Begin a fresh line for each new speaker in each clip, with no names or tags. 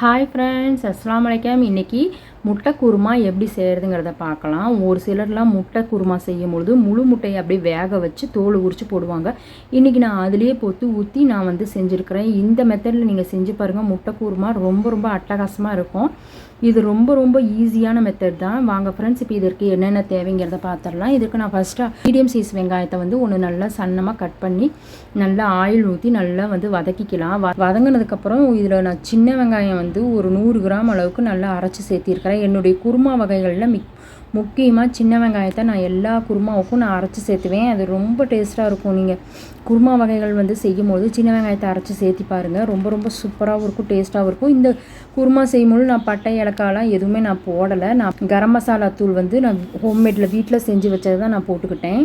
Hi friends அஸ்லாம் வலைக்கம் இன்றைக்கி முட்டை குருமா எப்படி செய்கிறதுங்கிறத பார்க்கலாம். ஒரு சிலர்லாம் முட்டை குருமா செய்யும் பொழுது முழு முட்டையை அப்படியே வேக வச்சு தோல் உரித்து போடுவாங்க. இன்றைக்கி நான் அதுலேயே பொத்து ஊற்றி நான் வந்து செஞ்சுருக்கிறேன். இந்த மெத்தடில் நீங்கள் செஞ்சு பாருங்கள் முட்டை குருமா ரொம்ப ரொம்ப அட்டகாசமாக இருக்கும். இது ரொம்ப ரொம்ப ஈஸியான மெத்தட் தான். வாங்க ஃப்ரெண்ட்ஸ் இப்போ இதற்கு என்னென்ன தேவைங்கிறத பார்த்துடலாம் இதுக்கு நான் ஃபஸ்ட்டாக மீடியம் சைஸ் வெங்காயத்தை வந்து ஒன்று நல்லா சன்னமாக கட் பண்ணி நல்லா ஆயில் ஊற்றி நல்லா வந்து வதக்கிக்கலாம். வ வதங்கினதுக்கப்புறம் இதில் நான் சின்ன வெங்காயம் வந்து ஒரு நூறு கிராம் அளவுக்கு நல்லா அரைச்சி சேர்த்திருக்கிறேன். என்னுடைய குருமா வகைகளில் மிக் முக்கியமாக சின்ன வெங்காயத்தை நான் எல்லா குருமாவுக்கும் நான் அரைச்சி சேர்த்துவேன். அது ரொம்ப டேஸ்ட்டாக இருக்கும். நீங்கள் குருமா வகைகள் வந்து செய்யும் போது சின்ன வெங்காயத்தை அரைச்சி சேர்த்தி பாருங்கள் ரொம்ப ரொம்ப சூப்பராகவும் இருக்கும் டேஸ்ட்டாகவும் இருக்கும். இந்த குருமா செய்யும்போது நான் பட்டை இலக்காலாம் எதுவுமே நான் போடலை. நான் கரம் மசாலா தூள் வந்து நான் ஹோம்மேடில் வீட்டில் செஞ்சு வச்சதை தான் நான் போட்டுக்கிட்டேன்.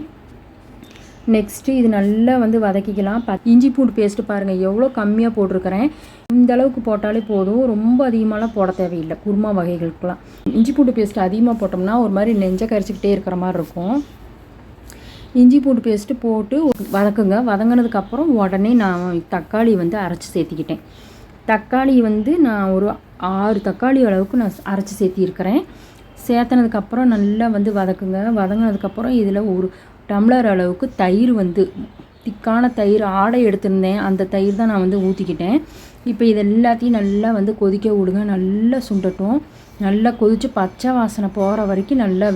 நெக்ஸ்ட்டு இது நல்லா வந்து வதக்கிக்கலாம். ப இஞ்சி பூண்டு பேஸ்ட்டு பாருங்கள் எவ்வளோ கம்மியாக போட்டிருக்கிறேன். இந்த அளவுக்கு போட்டாலே போதும். ரொம்ப அதிகமாகலாம் போட தேவையில்லை. குருமா வகைகளுக்கெலாம் இஞ்சி பூண்டு பேஸ்ட் அதிகமாக போட்டோம்னா ஒரு மாதிரி நெஞ்ச கரிச்சிக்கிட்டே இருக்கிற மாதிரி இருக்கும். இஞ்சி பூண்டு பேஸ்ட்டு போட்டு வதக்குங்க. வதங்கினதுக்கப்புறம் உடனே நான் தக்காளி வந்து அரைச்சி சேர்த்திக்கிட்டேன். தக்காளி வந்து நான் ஒரு ஆறு தக்காளி அளவுக்கு நான் அரைச்சி சேர்த்திருக்கிறேன். சேர்த்தனதுக்கப்புறம் நல்லா வந்து வதக்குங்க. வதங்கினதுக்கப்புறம் இதில் ஒரு டம்ளர் அளவுக்கு தயிர் வந்து திக்கான தயிர் ஆடை எடுத்திருந்தேன். அந்த தயிர் தான் நான் வந்து ஊற்றிக்கிட்டேன் இப்போ இது எல்லாத்தையும் நல்லா வந்து கொதிக்க விடுங்க. நல்லா சுண்டட்டும். நல்லா கொதித்து பச்சை வாசனை போகிற வரைக்கும் நல்லா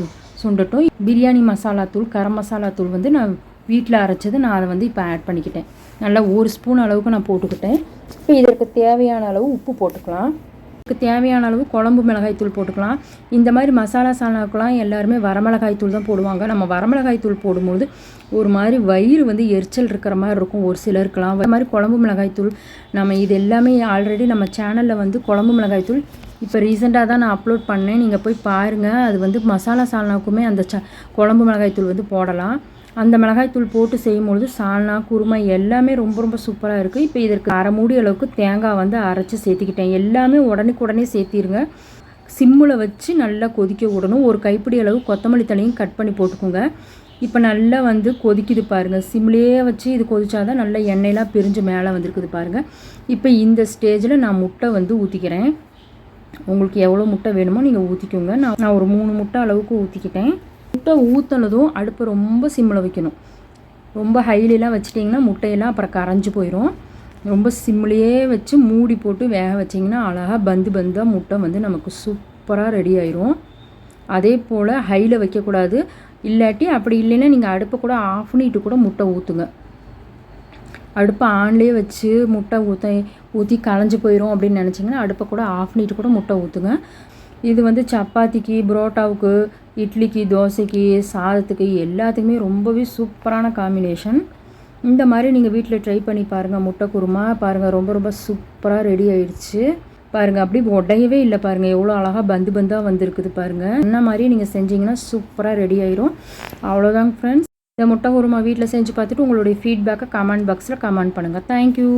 சுண்டட்டும். பிரியாணி மசாலா தூள் கரம் மசாலா தூள் வந்து நான் வீட்டில் அரைச்சது. நான் அதை வந்து இப்போ ஆட் பண்ணிக்கிட்டேன். நல்லா ஒரு ஸ்பூன் அளவுக்கு நான் போட்டுக்கிட்டேன். இப்போ இதற்கு தேவையான அளவு உப்பு போட்டுக்கலாம். தேவையான அளவு குழம்பு மிளகாய் தூள் போட்டுக்கலாம். இந்த மாதிரி மசாலா சாலாக்கெலாம் எல்லாருமே வரமிளகாய் தூள் தான் போடுவாங்க. நம்ம வரமிளகாய் தூள் போடும்போது ஒரு மாதிரி வயிறு வந்து எரிச்சல் இருக்கிற மாதிரி இருக்கும். ஒரு சிலருக்கெலாம் அது மாதிரி குழம்பு மிளகாய் தூள் நம்ம இது எல்லாமே ஆல்ரெடி நம்ம சேனலில் வந்து குழம்பு மிளகாய் தூள் இப்போ ரீசெண்டாக தான் நான் அப்லோட் பண்ணேன். நீங்கள் போய் பாருங்கள் அது வந்து மசாலா சால்னாக்குமே அந்த ச குழம்பு மிளகாய் தூள் வந்து போடலாம். அந்த மிளகாய்த்தூள் போட்டு செய்யும்பொழுது சால்னா குருமை எல்லாமே ரொம்ப ரொம்ப சூப்பராக இருக்குது இப்போ இதற்கு அரை மூடி அளவுக்கு தேங்காய் வந்து அரைச்சி சேர்த்திக்கிட்டேன். எல்லாமே உடனே சேர்த்திருங்க. சிம்மில் வச்சு நல்லா கொதிக்க விடணும். ஒரு கைப்பிடி அளவு கொத்தமல்லி தலையும் கட் பண்ணி போட்டுக்கோங்க. இப்போ நல்லா வந்து கொதிக்குது பாருங்கள் சிம்லேயே வச்சு இது கொதிச்சாதான் நல்லா எண்ணெயெலாம் பிரிஞ்சு மேலே வந்துருக்குது பாருங்கள் இப்போ இந்த ஸ்டேஜில் நான் முட்டை வந்து ஊற்றிக்கிறேன் உங்களுக்கு எவ்வளோ முட்டை வேணுமோ நீங்கள் ஊற்றிக்கோங்க நான் நான் ஒரு மூணு முட்டை அளவுக்கு ஊற்றிக்கிட்டேன் முட்டை ஊற்றினதும் அடுப்பை ரொம்ப சிம்மில் வைக்கணும். ரொம்ப ஹைலிலாம் வச்சிட்டிங்கன்னா முட்டையெல்லாம் அப்புறம் கரைஞ்சி போயிடும் ரொம்ப சிம்லேயே வச்சு மூடி போட்டு வேக வச்சிங்கன்னா அழகாக பந்து பந்தாக முட்டை வந்து நமக்கு சூப்பராக ரெடி ஆயிரும். அதே போல் ஹையில் வைக்கக்கூடாது. இல்லாட்டி அப்படி இல்லைன்னா நீங்கள் அடுப்பை கூட ஆஃப் பண்ணிட்டு கூட முட்டை ஊற்றுங்க அடுப்பை ஆன்லேயே வச்சு முட்டை ஊற்ற ஊற்றி களைஞ்சி போயிடும் அப்படின்னு நினச்சிங்கன்னா அடுப்பை கூட ஆஃப் பண்ணிட்டு கூட முட்டை ஊற்றுங்க இது வந்து சப்பாத்திக்கு புரோட்டாவுக்கு இட்லிக்கு தோசைக்கு சாதத்துக்கு எல்லாத்துக்குமே ரொம்பவே சூப்பரான காம்பினேஷன் இந்த மாதிரி நீங்கள் வீட்டில் ட்ரை பண்ணி பாருங்கள் முட்டை குருமா பாருங்கள் ரொம்ப ரொம்ப சூப்பராக ரெடி ஆயிடுச்சு. பாருங்கள் அப்படி உடையவே இல்லை பாருங்கள் எவ்வளோ அழகாக பந்து பந்தாக வந்திருக்குது பாருங்கள் என்ன மாதிரி நீங்கள் செஞ்சீங்கன்னா சூப்பராக ரெடி ஆயிரும். அவ்வளோதாங்க ஃப்ரெண்ட்ஸ் இந்த முட்டை குருமா வீட்டில் செஞ்சு பார்த்துட்டு உங்களுடைய ஃபீட்பேக்கை கமெண்ட் பாக்ஸில் கமெண்ட் பண்ணுங்கள் தேங்க்யூ